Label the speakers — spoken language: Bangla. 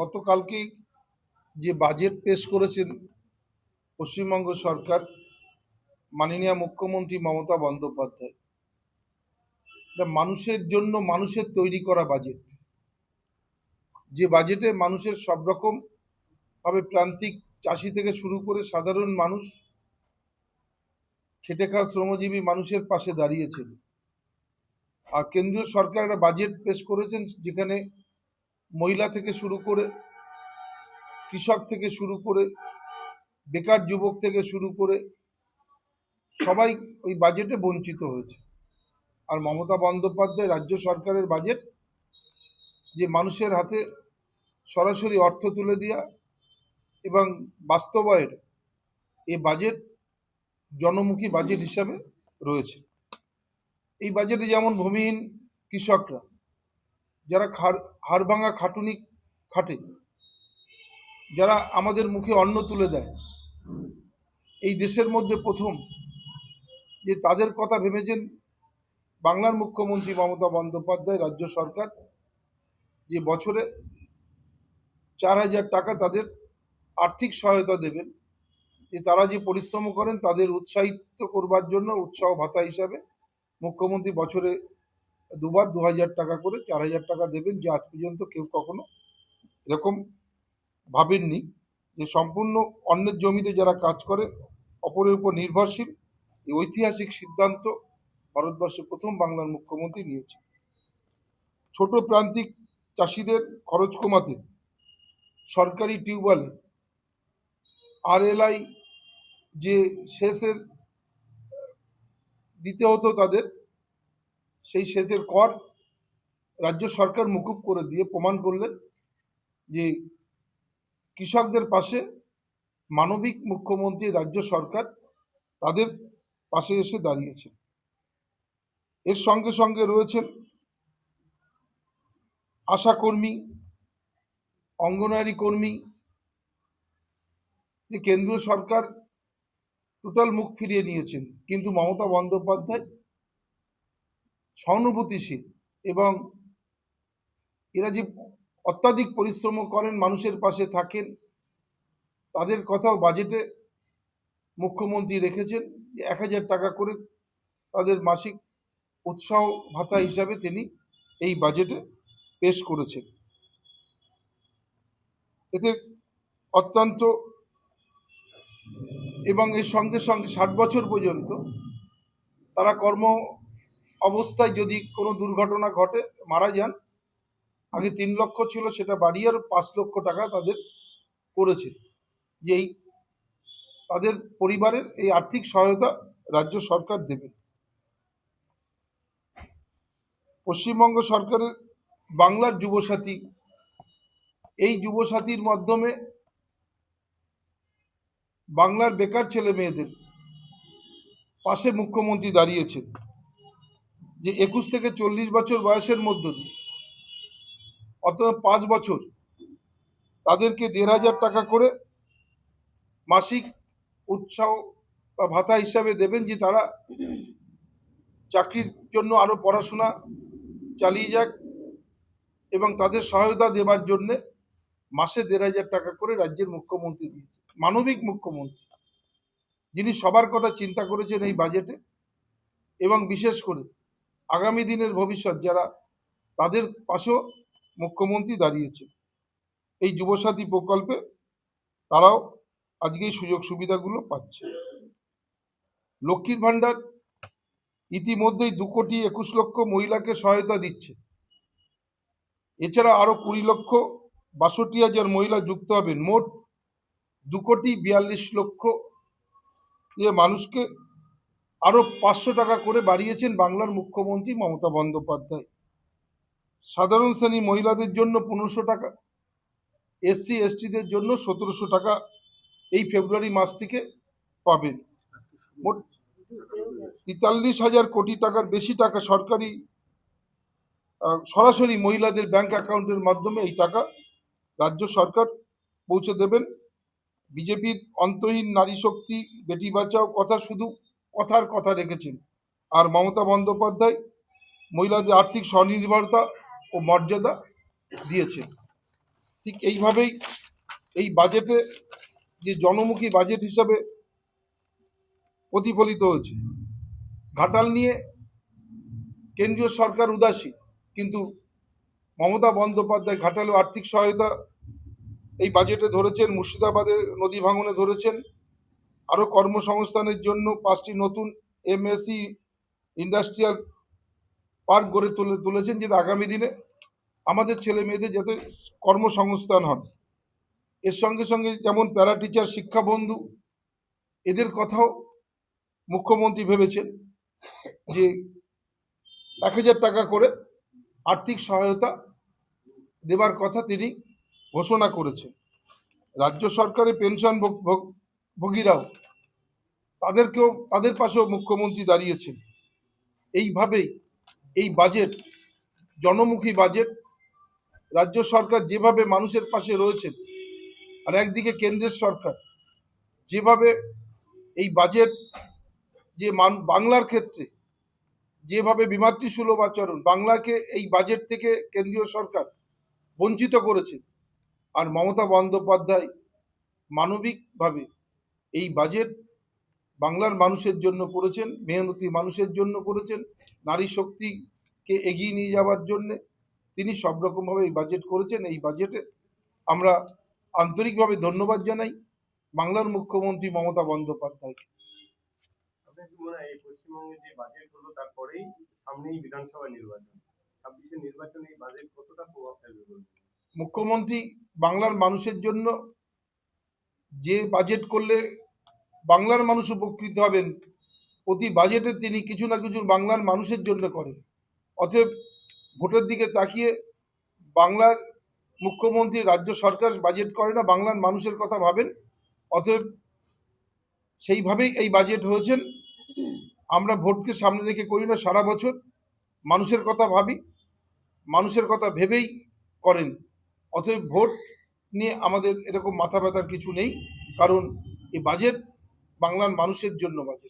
Speaker 1: গতকালকে যে বাজেট পেশ করেছেন পশ্চিমবঙ্গ সরকার, মাননীয় মুখ্যমন্ত্রী মমতা বন্দ্যোপাধ্যায় মানুষের জন্য মানুষের তৈরি করা বাজেট যে বাজেটে মানুষের সব রকম ভাবে প্রান্তিক চাষি থেকে শুরু করে সাধারণ মানুষ, খেটে খাওয়া শ্রমজীবী মানুষের পাশে দাঁড়িয়েছেন। আর কেন্দ্রীয় সরকার একটা বাজেট পেশ করেছেন যেখানে মহিলা থেকে শুরু করে কৃষক থেকে শুরু করে বেকার যুবক থেকে শুরু করে সবাই ওই বাজেটে বঞ্চিত হয়েছে। আর মমতা বন্দ্যোপাধ্যায় রাজ্য সরকারের বাজেট যে মানুষের হাতে সরাসরি অর্থ তুলে দেওয়া এবং বাস্তবায়ের এ বাজেট জনমুখী বাজেট হিসাবে রয়েছে। এই বাজেটে যেমন ভূমিহীন কৃষকরা যারা খার- হাড়ভাঙা খাটুনি খাটে, যারা আমাদের মুখে অন্ন তুলে দেয়, এই দেশের মধ্যে প্রথম যে তাদের কথা ভেবেছেন বাংলার মুখ্যমন্ত্রী মমতা বন্দ্যোপাধ্যায়, রাজ্য সরকার, যে বছরে চার হাজার টাকা তাদের আর্থিক সহায়তা দেবেন, যে তারা যে পরিশ্রম করেন তাদের উৎসাহিত করবার জন্য উৎসাহ ভাতা হিসাবে মুখ্যমন্ত্রী বছরে দুবার দু হাজার টাকা করে, চার হাজার টাকা দেবেন, যে আজ পর্যন্ত কেউ কখনো এরকম ভাবেননি যে সম্পূর্ণ অন্যের জমিতে যারা কাজ করে, অপরের উপর নির্ভরশীল, এই ঐতিহাসিক সিদ্ধান্ত ভারতবর্ষে প্রথম বাংলার মুখ্যমন্ত্রী নিয়েছে ছোট প্রান্তিক চাষিদের খরচ কমাতে, সরকারি টিউবওয়েলে আরএলআই যে শেষের দিতে হতো তাদের সেই সেচের কর রাজ্য সরকার মুকুব করে দিয়ে প্রমাণ করলেন যে কৃষকদের পাশে মানবিক মুখ্যমন্ত্রী, রাজ্য সরকার তাদের পাশে এসে দাঁড়িয়েছে এর সঙ্গে সঙ্গে রয়েছেন আশাকর্মী, অঙ্গনওয়াড়ি কর্মী, যে কেন্দ্রীয় সরকার টোটাল মুখ ফিরিয়ে নিয়েছেন। কিন্তু মমতা বন্দ্যোপাধ্যায় সহানুভূতিশীল এবং এরা যে অত্যাধিক পরিশ্রম করেন, মানুষের পাশে থাকেন, তাদের কথাও বাজেটে মুখ্যমন্ত্রী রেখেছেন যে এক হাজার টাকা করে তাদের মাসিক উৎসাহ ভাতা হিসাবে তিনি এই বাজেটে পেশ করেছেন। এতে অত্যন্ত এবং এর সঙ্গে সঙ্গে ষাট বছর পর্যন্ত তারা কর্ম অবস্থায় যদি কোনো দুর্ঘটনা ঘটে, মারা যান, আগে তিন লক্ষ ছিল, সেটা বাড়িয়ে আরও পাঁচ লক্ষ টাকা তাদের করেছে যে এই তাদের পরিবারের এই আর্থিক সহায়তা রাজ্য সরকার দেবে। পশ্চিমবঙ্গ সরকারের বাংলার যুবসাথী, এই যুবসাথীর মাধ্যমে বাংলার বেকার ছেলে মেয়েদের পাশে মুখ্যমন্ত্রী দাঁড়িয়েছেন। যে একুশ থেকে চল্লিশ বছর বয়সের মধ্যে দিয়ে অর্থাৎ পাঁচ বছর, তাদেরকে দেড় হাজার টাকা করে মাসিক উৎসাহ বা ভাতা হিসাবে দেবেন যে তারা চাকরির জন্য আরও পড়াশোনা চালিয়ে যাক এবং তাদের সহায়তা দেবার জন্যে মাসে দেড় হাজার টাকা করে রাজ্যের মুখ্যমন্ত্রী দিয়েছে, মানবিক মুখ্যমন্ত্রী। যিনি সবার কথা চিন্তা করেছেন এই বাজেটে এবং বিশেষ করে আগামী দিনের ভবিষ্যৎ যারা তাদের পাশেও মুখ্যমন্ত্রী দাঁড়িয়েছে। এই যুবসাথী প্রকল্পে তারাও আজকে সুযোগ সুবিধাগুলো পাচ্ছে। লক্ষ্মীর ভাণ্ডার ইতিমধ্যেই দু কোটি একুশ লক্ষ মহিলাকে সহায়তা দিচ্ছে। এছাড়া আরও কুড়ি লক্ষ বাষট্টি হাজার মহিলা যুক্ত হবেন। মোট দু কোটি বিয়াল্লিশ লক্ষ মানুষকে আরও পাঁচশো টাকা করে বাড়িয়েছেন বাংলার মুখ্যমন্ত্রী মমতা বন্দ্যোপাধ্যায়। সাধারণ শ্রেণি মহিলাদের জন্য পনেরোশো টাকা, এসসি, এসটিদের জন্য সতেরোশো টাকা এই ফেব্রুয়ারি মাস থেকে পাবেন। মোট তেতাল্লিশ হাজার কোটি টাকার বেশি টাকা সরকারি সরাসরি মহিলাদের ব্যাংক অ্যাকাউন্টের মাধ্যমে এই টাকা রাজ্য সরকার পৌঁছে দেবেন। বিজেপির অন্তহীন নারী শক্তি বেটি বাঁচাও কথা শুধু কথার কথা রেখেছেন। আর মমতা বন্দ্যোপাধ্যায় মহিলাদের আর্থিক স্বনির্ভরতা ও মর্যাদা দিয়েছেন। ঠিক এইভাবেই এই বাজেটে যে জনমুখী বাজেট হিসাবে প্রতিফলিত হয়েছে, ঘাটাল নিয়ে কেন্দ্রীয় সরকার উদাসীন কিন্তু মমতা বন্দ্যোপাধ্যায় ঘাটালে আর্থিক সহায়তা এই বাজেটে ধরেছেন, মুর্শিদাবাদে নদী ভাঙনে ধরেছেন আরও কর্মসংস্থানের জন্য পাঁচটি নতুন এমএসি ইন্ডাস্ট্রিয়াল পার্ক গড়ে তুলে, তুলেছেন যেটা আগামী দিনে আমাদের ছেলে মেয়েদের যাতে কর্মসংস্থান হয়। এর সঙ্গে সঙ্গে যেমন প্যারা টিচার, শিক্ষা বন্ধু, এদের কথাও মুখ্যমন্ত্রী ভেবেছেন যে এক হাজার টাকা করে আর্থিক সহায়তা দেবার কথা তিনি ঘোষণা করেছেন। রাজ্য সরকারের পেনশন ভোগীরাও তাদেরকেও, তাদের পাশেও মুখ্যমন্ত্রী দাঁড়িয়েছেন। এইভাবেই এই বাজেট জনমুখী বাজেট রাজ্য সরকার যেভাবে মানুষের পাশে রয়েছেন, আর একদিকে কেন্দ্রের সরকার, যেভাবে এই বাজেট যে বাংলার ক্ষেত্রে যেভাবে বিমাতৃসুলভ আচরণ, বাংলাকে এই বাজেট থেকে কেন্দ্রীয় সরকার বঞ্চিত করেছে, আর মমতা বন্দ্যোপাধ্যায় মানবিকভাবে এই বাজেট বাংলার মানুষের জন্য করেছেন মেহনতি মানুষের জন্য করেছেন নারী শক্তিকে এগিয়ে নিয়ে যাওয়ার জন্যে তিনি সব রকমভাবে এই বাজেট করেছেন। এই বাজেটে আমরা আন্তরিকভাবে ধন্যবাদ জানাই বাংলার মুখ্যমন্ত্রী মমতা বন্দ্যোপাধ্যায়কে।
Speaker 2: আপনার এই পশ্চিমবঙ্গে যে বাজেট হলো তারপরেই সামনেই বিধানসভা নির্বাচন? ছাব্বিশে নির্বাচনে এই বাজেট কতটা প্রভাব ফেলবে
Speaker 1: মুখ্যমন্ত্রী বাংলার মানুষের জন্য যে বাজেট করলে বাংলার মানুষ উপকৃত হবেন প্রতি বাজেটে তিনি কিছু না কিছু বাংলার মানুষের জন্য করেন। অতএব ভোটের দিকে তাকিয়ে বাংলার মুখ্যমন্ত্রী, রাজ্য সরকার বাজেট করে না, বাংলার মানুষের কথা ভাবেন। অতএব সেইভাবেই এই বাজেট হয়েছেন। আমরা ভোটকে সামনে রেখে করি না, সারা বছর মানুষের কথা ভাবি, মানুষের কথা ভেবেই করেন। অতএব ভোট নিয়ে আমাদের এরকম মাথা ব্যথার কিছু নেই কারণ এই বাজেট বাংলার মানুষের জন্য বাজেট।